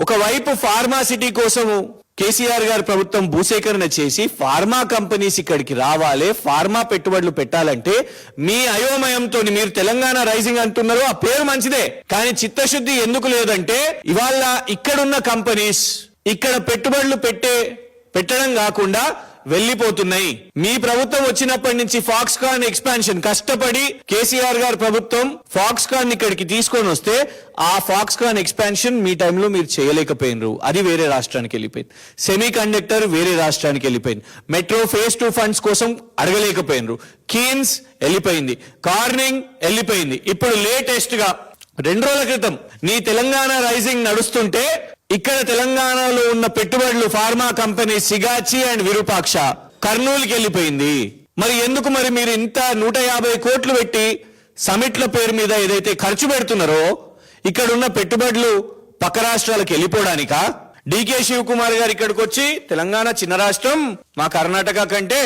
ఒకవైపు pharma city కోసము కేసీఆర్ గారి ప్రభుత్వం భూసేకరణ చేసి ఫార్మా కంపెనీస్ ఇక్కడికి రావాలి ఫార్మా పెట్టుబడులు పెట్టాలంటే మీ అయోమయంతో మీరు తెలంగాణ రైజింగ్ అంటున్నారు ఆ పేరు మంచిదే. కానీ చిత్తశుద్ధి ఎందుకు లేదంటే ఇవాళ ఇక్కడున్న కంపెనీస్ ఇక్కడ పెట్టుబడులు పెట్టే పెట్టడం కాకుండా వెళ్ళిపోతున్నాయి. మీ ప్రభుత్వం వచ్చినప్పటి నుంచి ఫాక్స్కాన్ ఎక్స్పాన్షన్ కష్టపడి కేసీఆర్ గారు ప్రభుత్వం ఫాక్స్కాన్ ఇక్కడికి తీసుకొని వస్తే ఆ ఫాక్స్కాన్ ఎక్స్పాన్షన్ మీ టైంలో మీరు చేయలేకపోయినరు. అది వేరే రాష్ట్రానికి వెళ్ళిపోయింది. సెమీ కండక్టర్ వేరే రాష్ట్రానికి వెళ్ళిపోయింది. మెట్రో ఫేస్ టూ ఫండ్స్ కోసం అడగలేకపోయినరు. కీన్స్ వెళ్ళిపోయింది. కార్నింగ్ వెళ్ళిపోయింది. ఇప్పుడు లేటెస్ట్గా రెండు రోజుల క్రితం నీ తెలంగాణ రైజింగ్ నడుస్తుంటే ఇక్కడ తెలంగాణలో ఉన్న పెట్టుబడులు pharma company Sigachi and Virupaksha కర్నూలుకి వెళ్ళిపోయింది. మరి ఎందుకు మరి మీరు ఇంత నూట యాభై కోట్లు పెట్టి సమిట్ల పేరు మీద ఏదైతే ఖర్చు పెడుతున్నారో ఇక్కడ ఉన్న పెట్టుబడులు పక్క రాష్ట్రాలకు వెళ్ళిపోవడానికా? డికే శివకుమార్ గారు ఇక్కడికి వచ్చి తెలంగాణ చిన్న రాష్ట్రం మా కర్ణాటక కంటే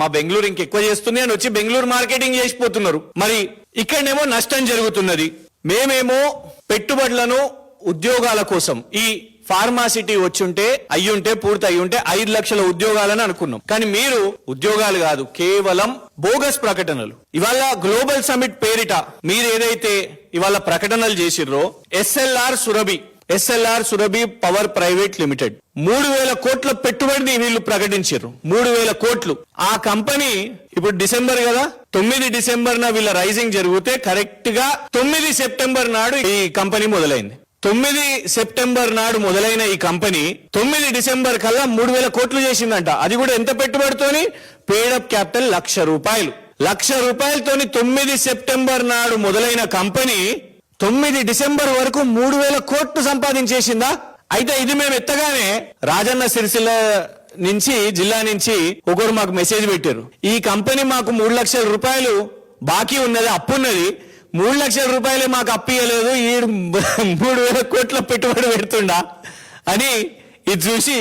మా బెంగళూరు ఇంకెక్కువ చేస్తుంది అని వచ్చి బెంగళూరు మార్కెటింగ్ చేసిపోతున్నారు. మరి ఇక్కడనేమో నష్టం జరుగుతున్నది. మేమేమో పెట్టుబడులను ఉద్యోగాల కోసం ఈ ఫార్మాసిటీ వచ్చుంటే అయ్యుంటే పూర్తి అయ్యుంటే ఐదు లక్షల ఉద్యోగాలని అనుకున్నాం. కానీ మీరు ఉద్యోగాలు కాదు కేవలం బోగస్ ప్రకటనలు. ఇవాళ గ్లోబల్ సమిట్ పేరిట మీరు ఏదైతే ఇవాళ ప్రకటనలు చేసిర్రో SLR Surabhi SLR Surabhi power private limited. మూడు వేల కోట్ల పెట్టుబడిని వీళ్ళు ప్రకటించారు మూడు వేల కోట్లు. ఆ కంపెనీ ఇప్పుడు డిసెంబర్ కదా తొమ్మిది డిసెంబర్ నా వీళ్ళ రైజింగ్ జరిగితే కరెక్ట్గా తొమ్మిది సెప్టెంబర్ నాడు ఈ కంపెనీ మొదలైంది. తొమ్మిది సెప్టెంబర్ నాడు మొదలైన ఈ కంపెనీ తొమ్మిది డిసెంబర్ కల్లా మూడు వేల కోట్లు చేసిందంట. అది కూడా ఎంత పెట్టుబడితోని? పేడప్ క్యాపిటల్ లక్ష రూపాయలు. లక్ష రూపాయలతోని తొమ్మిది సెప్టెంబర్ నాడు మొదలైన కంపెనీ తొమ్మిది డిసెంబర్ వరకు మూడు వేల కోట్లు సంపాదించేసిందా? అయితే ఇది మేము ఎత్తగానే రాజన్న సిరిసిల్ల నుంచి జిల్లా నుంచి ఒకరు మాకు మెసేజ్ పెట్టారు. ఈ కంపెనీ మాకు మూడు లక్షల రూపాయలు బాకీ ఉన్నది అప్పు ఉన్నది మూడు లక్షల రూపాయలే మాకు అప్పియలేదు ఈ మూడు వేల కోట్ల పెట్టుబడి పెడుతుండా అని ఇది చూసి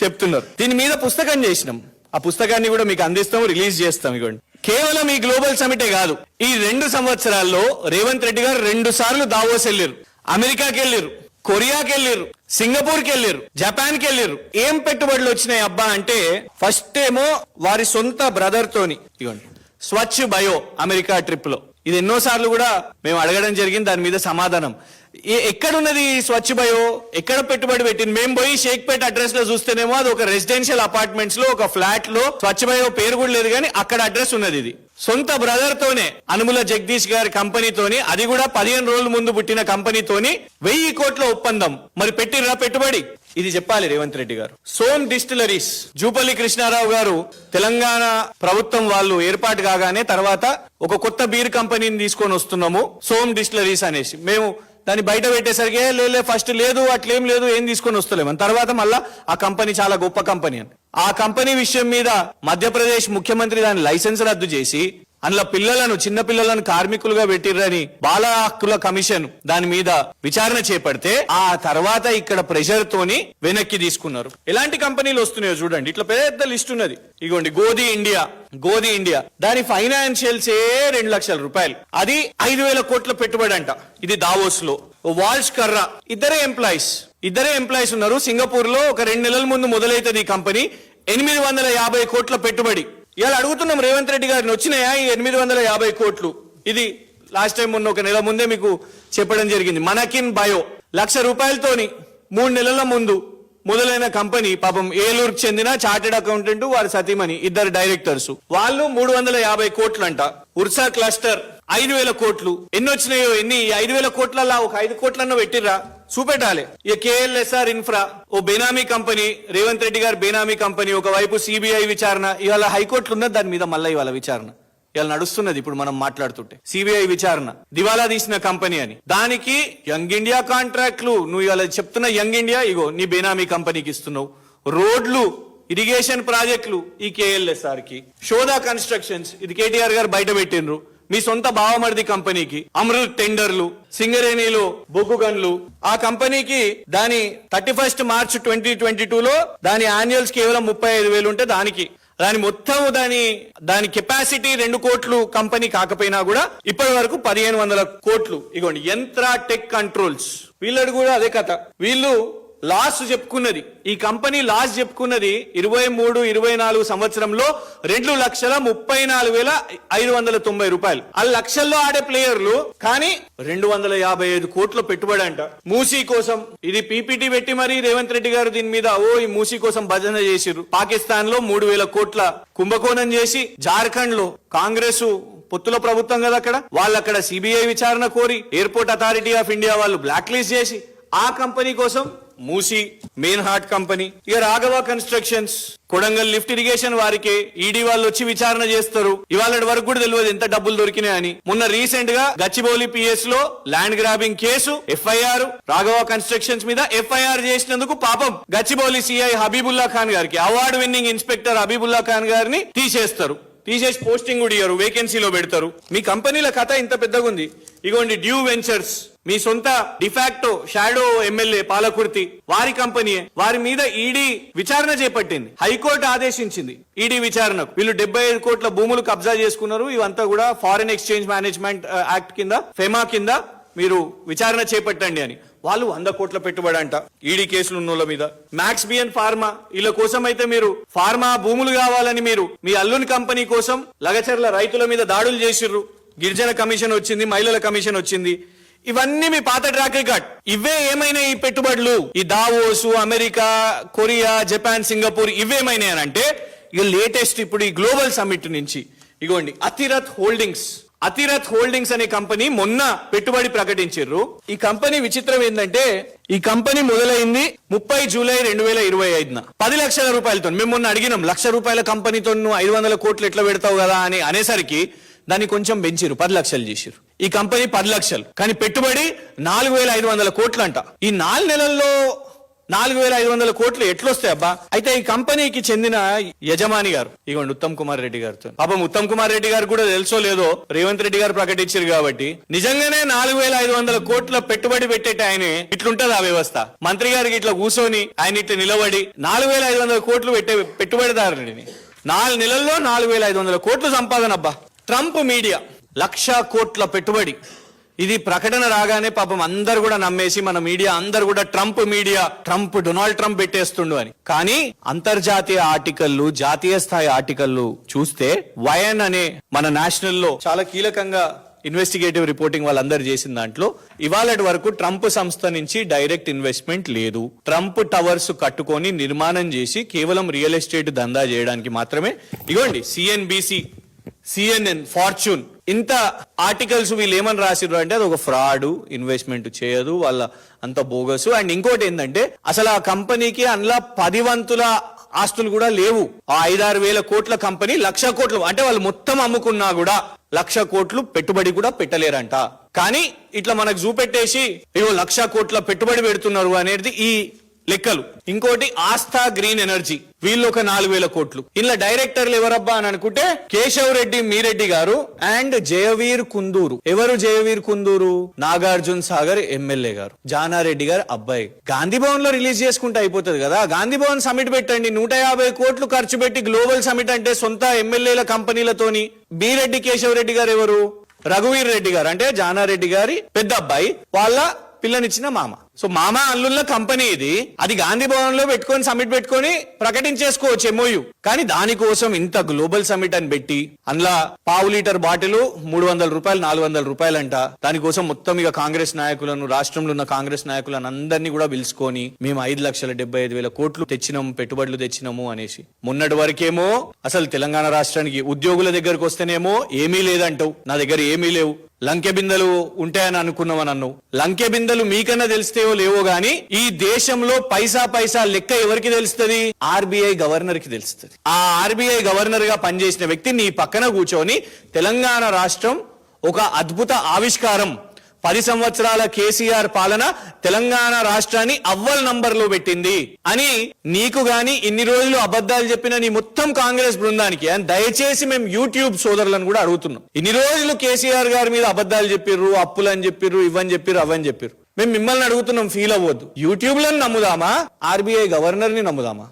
చెప్తున్నారు. దీని మీద పుస్తకం చేసినాం. ఆ పుస్తకాన్ని కూడా మీకు అందిస్తాం రిలీజ్ చేస్తాం ఇవ్వండి కేవలం ఈ గ్లోబల్ సమిటే కాదు ఈ రెండు సంవత్సరాల్లో రేవంత్ రెడ్డి గారు రెండు సార్లు దావోస్ వెళ్ళారు అమెరికాకి వెళ్ళారు కొరియాకి వెళ్ళారు సింగపూర్కి వెళ్ళారు జపాన్కి వెళ్ళారు ఏం పెట్టుబడులు వచ్చినాయి అబ్బా అంటే ఫస్ట్ ఏమో వారి సొంత బ్రదర్ తోని ఇవ్వండి స్వచ్ఛ బయో అమెరికా ట్రిప్లో ఇది ఎన్నో సార్లు కూడా మేము అడగడం జరిగింది దాని మీద సమాధానం. ఎక్కడున్నది స్వచ్ఛ బయో? ఎక్కడ పెట్టుబడి పెట్టింది? మేము పోయి షేక్పేట్ అడ్రస్లో చూస్తేనేమో అది ఒక రెసిడెన్షియల్ అపార్ట్మెంట్స్లో ఒక ఫ్లాట్లో స్వచ్ఛ బయో పేరు కూడా లేదు కానీ అక్కడ అడ్రస్ ఉన్నది ఇది. సొంత బ్రదర్ తోనే అనుముల జగదీష్ గారి కంపెనీతోని అది కూడా పదిహేను రోజుల ముందు పుట్టిన కంపెనీతోని వెయ్యి కోట్ల ఒప్పందం. మరి పెట్టిరా పెట్టుబడి? ఇది చెప్పాలి రేవంత్ రెడ్డి గారు. సోమ్ డిస్టిలరీస్ జూపల్లి కృష్ణారావు గారు తెలంగాణ ప్రభుత్వం వాళ్ళు ఏర్పాటు కాగానే తర్వాత ఒక కొత్త బీర్ కంపెనీని తీసుకొని వస్తున్నాము సోమ్ డిస్టిలరీస్ అనేసి. మేము దాన్ని బయట పెట్టేసరికి లేలే ఫస్ట్ లేదు అట్లేం లేదు ఏం తీసుకొని వస్తలేమని తర్వాత మళ్ళా ఆ కంపెనీ చాలా గొప్ప కంపెనీ అని. ఆ కంపెనీ విషయం మీద మధ్యప్రదేశ్ ముఖ్యమంత్రి దాని లైసెన్స్ రద్దు చేసి అందులో పిల్లలను చిన్న పిల్లలను కార్మికులుగా పెట్టిర్రని బాల హక్కుల కమిషన్ దాని మీద విచారణ చేపడితే ఆ తర్వాత ఇక్కడ ప్రెషర్ తోని వెనక్కి తీసుకున్నారు. ఎలాంటి కంపెనీలు వస్తున్నాయో చూడండి. ఇట్లా పెద్ద లిస్ట్ ఉన్నది. ఇగోండి గోధి ఇండియా. గోధి ఇండియా. దాని ఫైనాన్షియల్స్ ఏ రెండు లక్షల రూపాయలు. అది ఐదు వేల కోట్ల పెట్టుబడి అంట. ఇది దావోస్లో వాల్ష్ కర్రా ఇద్దరే ఎంప్లాయీస్. ఇద్దరే ఎంప్లాయీస్ ఉన్నారు. సింగపూర్లో ఒక రెండు నెలల ముందు మొదలైతుంది ఈ కంపెనీ. ఎనిమిది వందల యాభై కోట్ల పెట్టుబడి. ఇవాళ అడుగుతున్నాం రేవంత్ రెడ్డి గారిని వచ్చినాయా ఈ ఎనిమిది వందల యాభై కోట్లు? ఇది లాస్ట్ టైం మొన్న ఒక నెల ముందే మీకు చెప్పడం జరిగింది. మనకిన్ బయో లక్ష రూపాయలతోని మూడు నెలల ముందు మొదలైన కంపెనీ పాపం ఏలూరుకు చెందిన చార్టెడ్ అకౌంటెంట్ వారి సతీమణి ఇద్దరు డైరెక్టర్స్. వాళ్ళు మూడు వందల యాభై కోట్లు అంట ఉర్సా క్లస్టర్ ఐదు వేల కోట్లు. ఎన్ని వచ్చినాయో ఎన్ని? ఈ ఐదు వేల కోట్లలా ఒక ఐదు కోట్లన్న పెట్టిర్రా? చూపెట్టాలి. ఇక కేఎల్ఎస్ఆర్ ఇన్ఫ్రా ఓ బేనామీ కంపెనీ రేవంత్ రెడ్డి గారు బేనామీ కంపెనీ ఒకవైపు సిబిఐ విచారణ ఇవాళ హైకోర్టులు ఉన్నది దాని మీద మళ్ళీ ఇవాళ విచారణ. ఇవాళ నడుస్తున్నది ఇప్పుడు మనం మాట్లాడుతుంటే. సిబిఐ విచారణ. దివాలా తీసిన కంపెనీ అని. దానికి యంగ్ ఇండియా కాంట్రాక్ట్లు నువ్వు ఇవాళ చెప్తున్న యంగ్ ఇండియా ఇగో నీ బేనామీ కంపెనీకి ఇస్తున్నావు. రోడ్లు ఇరిగేషన్ ప్రాజెక్టులు ఈ కేఎల్ఎస్ఆర్కి షోదా కన్స్ట్రక్షన్స్ ఇది కేటీఆర్ గారు బయట పెట్టిండ్రు. మీ సొంత బావమర్ది కంపెనీకి అమృత్ టెండర్లు సింగరేణిలో బొగ్గు గన్లు ఆ కంపెనీకి దాని thirty first March twenty twenty టూలో దాని యాన్యువల్స్ కేవలం ముప్పై ఐదు వేలు ఉంటే దానికి. దాని మొత్తం దాని దాని కెపాసిటీ రెండు కోట్లు కంపెనీ కాకపోయినా కూడా ఇప్పటి వరకు పదిహేను వందల కోట్లు. ఇగోండి యంత్ర టెక్ కంట్రోల్స్. వీళ్ళడు కూడా అదే కథ. వీళ్ళు లాస్ చెప్పుకున్నది. ఈ కంపెనీ లాస్ చెప్పుకున్నది ఇరవై మూడు ఇరవై నాలుగు సంవత్సరంలో రెండు లక్షల ముప్పై నాలుగు వేల ఐదు వందల తొంభై రూపాయలు. ఆ లక్షల్లో ఆడే ప్లేయర్లు కానీ రెండు వందల యాభై ఐదు కోట్ల పెట్టుబడి అంట మూసీ కోసం ఇది పీపీటీ పెట్టి మరి రేవంత్ రెడ్డి గారు దీని మీద ఓ ఈ మూసీ కోసం భజన చేసిర్రు. పాకిస్తాన్లో మూడు వేల కోట్ల కుంభకోణం చేసి జార్ఖండ్లో కాంగ్రెస్ పొత్తుల ప్రభుత్వం కదా అక్కడ. వాళ్ళు అక్కడ సిబిఐ విచారణ కోరి ఎయిర్పోర్ట్ అథారిటీ ఆఫ్ ఇండియా వాళ్ళు బ్లాక్ లిస్ట్ చేసి ఆ కంపెనీ కోసం మూసి మెయిన్ హార్ట్ కంపెనీ ఇక Raghava constructions Kodangal lift irrigation వారికి ఈడీ వాళ్ళు వచ్చి విచారణ చేస్తారు. ఇవాళ వరకు కూడా తెలియదు ఎంత డబ్బులు దొరికినాయని మొన్న రీసెంట్గా Gachibowli పిఎస్లో land grabbing case FIR Raghava constructions మీద ఎఫ్ఐఆర్ చేసినందుకు పాపం గచ్చిబౌలి సిఐ హబీబుల్లా ఖాన్ గారికి award winning inspector Habibullah Khan గారిని తీసేస్తారు. తీసేసి పోస్టింగ్ కూడా ఇయ్యరు వేకెన్సీలో పెడతారు. మీ కంపెనీల కథ ఇంత పెద్దగా ఉంది ఇగోండి డ్యూ వెంచర్స్ మీ సొంత డిఫాక్టో షాడో ఎమ్మెల్యే పాలకుర్తి వారి కంపెనీయే వారి మీద ఈడీ విచారణ చేపట్టింది. హైకోర్టు ఆదేశించింది ఈడీ విచారణకు. వీళ్ళు డెబ్బై ఐదు కోట్ల భూములు కబ్జా చేసుకున్నారు. ఇవంతా కూడా ఫారిన్ ఎక్స్చేంజ్ మేనేజ్మెంట్ యాక్ట్ కింద ఫెమా కింద మీరు విచారణ చేపట్టండి అని. వాళ్ళు వంద కోట్ల పెట్టుబడి అంట ఈడీ కేసులు ఉన్నోళ్ళ మీద మ్యాక్స్ బియన్ ఫార్మా వీళ్ళ కోసం అయితే మీరు ఫార్మా భూములు కావాలని మీరు మీ అల్లుని కంపెనీ కోసం లగచర్ల రైతుల మీద దాడులు చేసిర్రు. గిరిజన కమిషన్ వచ్చింది మహిళల కమిషన్ వచ్చింది. ఇవన్నీ మీ పాత ట్రాక్ రికార్డ్ ఇవే ఏమైనా ఈ పెట్టుబడులు? ఈ Davos America Korea Japan Singapore ఇవేమైనా అంటే ఇక లేటెస్ట్ ఇప్పుడు ఈ గ్లోబల్ సమ్మిట్ నుంచి. ఇగోండి అతిరత్ హోల్డింగ్స్ అతిరత్ హోల్డింగ్స్ అనే కంపెనీ మొన్న పెట్టుబడి ప్రకటించారు ఈ కంపెనీ విచిత్రం ఏంటంటే ఈ కంపెనీ మొదలైంది ముప్పై జూలై రెండు వేల ఇరవై ఐదున. పది లక్షల రూపాయలతో మేము మొన్న అడిగినాం లక్ష రూపాయల కంపెనీతో నువ్వు ఐదు వందల కోట్లు ఎట్లా పెడతావు కదా అని అనేసరికి దాన్ని కొంచెం పెంచిరు పది లక్షలు చేసిరు ఈ కంపెనీ పది లక్షలు. కానీ పెట్టుబడి నాలుగు వేల ఐదు వందల కోట్లు అంట ఈ నాలుగు నెలల్లో నాలుగు వేల ఐదు వందల కోట్లు ఎట్లొస్తాయి అబ్బా? అయితే ఈ కంపెనీకి చెందిన యజమాని గారు ఇగోండి ఉత్తమ్ కుమార్ రెడ్డి గారితో. పాపం ఉత్తమ్ కుమార్ రెడ్డి గారు కూడా తెలుసో లేదో రేవంత్ రెడ్డి గారు ప్రకటించారు కాబట్టి నిజంగానే నాలుగు వేల ఐదు వందల కోట్ల పెట్టుబడి పెట్టేట ఆయనే ఇట్లుంటది ఆ వ్యవస్థ. మంత్రి గారికి ఇట్లా కూర్చొని ఆయన ఇట్లా నిలబడి నాలుగు వేల ఐదు వందల కోట్లు పెట్టే పెట్టుబడిదారుని నాలుగు నెలల్లో నాలుగు వేల ఐదు వందల కోట్లు సంపాదన అబ్బా. ట్రంప్ మీడియా లక్ష కోట్ల పెట్టుబడి. ఇది ప్రకటన రాగానే పాపం అందరు కూడా నమ్మేసి మన మీడియా అందరు కూడా Trump media Trump Donald Trump పెట్టేస్తుండు అని. కానీ అంతర్జాతీయ ఆర్టికల్లు జాతీయ స్థాయి ఆర్టికల్లు చూస్తే వయన్ అనే మన నేషనల్లో చాలా కీలకంగా ఇన్వెస్టిగేటివ్ రిపోర్టింగ్ వాళ్ళందరూ చేసిన దాంట్లో ఇవాళటి వరకు ట్రంప్ సంస్థ నుంచి డైరెక్ట్ ఇన్వెస్ట్మెంట్ లేదు. ట్రంప్ టవర్స్ కట్టుకొని నిర్మాణం చేసి కేవలం రియల్ ఎస్టేట్ దందా చేయడానికి మాత్రమే. ఇగోండి సిఎన్బిసి సిఎన్ఎన్ ఫార్చ్యూన్ ఇంత ఆర్టికల్స్ వీళ్ళు ఏమని రాసిర్రు అంటే అది ఒక ఫ్రాడ్ ఇన్వెస్ట్మెంట్ చేయదు వాళ్ళ అంత బోగస్ అండ్ ఇంకోటి ఏంటంటే అసలు ఆ కంపెనీకి అందులో పది వంతుల ఆస్తులు కూడా లేవు. ఆ ఐదారు వేల కోట్ల కంపెనీ లక్ష కోట్లు అంటే వాళ్ళు మొత్తం అమ్ముకున్నా కూడా లక్ష కోట్లు పెట్టుబడి కూడా పెట్టలేరంట. కానీ ఇట్లా మనకు చూపెట్టేసి ఇగో లక్ష కోట్ల పెట్టుబడి పెడుతున్నారు అనేది ఈ లెక్కలు. ఇంకోటి ఆస్థా గ్రీన్ ఎనర్జీ. వీళ్ళు ఒక నాలుగు వేల కోట్లు. ఇలా డైరెక్టర్లు ఎవరబ్బా అని అనుకుంటే కేశవ్ రెడ్డి మీరెడ్డి గారు అండ్ జయవీర్ కుందూరు. ఎవరు జయవీర్ కుందూరు? నాగార్జున సాగర్ ఎమ్మెల్యే గారు. జానారెడ్డి గారు అబ్బాయి. గాంధీ భవన్లో రిలీజ్ చేసుకుంటే అయిపోతుంది కదా. గాంధీ భవన్ సమిట్ పెట్టండి. నూట యాభై కోట్లు ఖర్చు పెట్టి గ్లోబల్ సమిట్ అంటే సొంత ఎమ్మెల్యేల కంపెనీలతోని బీరెడ్డి కేశవ్ రెడ్డి గారు ఎవరు? రఘువీర్ రెడ్డి గారు. అంటే జానారెడ్డి గారి పెద్ద అబ్బాయి. వాళ్ళ పిల్లనిచ్చిన మామ. సో మామ అల్లుళ్ళ కంపెనీ ఇది. అది గాంధీ భవన్లో పెట్టుకొని సమిట్ పెట్టుకొని ప్రకటించేసుకోవచ్చు ఎంఓయు కానీ దానికోసం ఇంత గ్లోబల్ సమిట్ అని పెట్టి అందులో పావు లీటర్ బాటిల్ మూడు వందల రూపాయలు నాలుగు వందల రూపాయలు అంట దానికోసం మొత్తం ఇక కాంగ్రెస్ నాయకులను రాష్ట్రంలో ఉన్న కాంగ్రెస్ నాయకులను అందరినీ కూడా పిలుచుకొని మేము ఐదు లక్షల డెబ్బై ఐదు వేల కోట్లు తెచ్చినాము పెట్టుబడులు తెచ్చినాము అనేసి. మొన్నటి వరకేమో అసలు తెలంగాణ రాష్ట్రానికి ఉద్యోగుల దగ్గరకు వస్తేనేమో ఏమీ లేదంటావు. నా దగ్గర ఏమీ లేవు. లంకె బిందెలు ఉంటాయని అనుకున్నామని నన్ను? లంకె బిందెలు మీకన్నా ఉన్నాయో లేవో గాని ఈ దేశంలో పైసా పైసా లెక్క ఎవరికి తెలుస్తుంది? ఆర్బీఐ గవర్నర్కి తెలుస్తుంది. ఆ ఆర్బీఐ గవర్నర్గా పనిచేసిన వ్యక్తి నీ పక్కన కూర్చొని తెలంగాణ రాష్ట్రం ఒక అద్భుత ఆవిష్కారం. పది సంవత్సరాల కేసీఆర్ పాలన తెలంగాణ రాష్ట్రాన్ని అవ్వల్ నంబర్లో పెట్టింది. అని నీకు గాని ఇన్ని రోజులు అబద్ధాలు చెప్పిన నీ మొత్తం కాంగ్రెస్ బృందానికి and దయచేసి మేము యూట్యూబ్ సోదరులను కూడా అడుగుతున్నాం. ఇన్ని రోజులు కేసీఆర్ గారి మీద అబద్ధాలు చెప్పిర్రు అప్పులు అని చెప్పిర్రు ఇవని చెప్పిర్రు అవని చెప్పిర్రు. మేము మిమ్మల్ని అడుగుతున్నాం ఫీల్ అవ్వద్దు. యూట్యూబ్లను నమ్ముదామా? ఆర్బీఐ గవర్నర్ని నమ్ముదామా?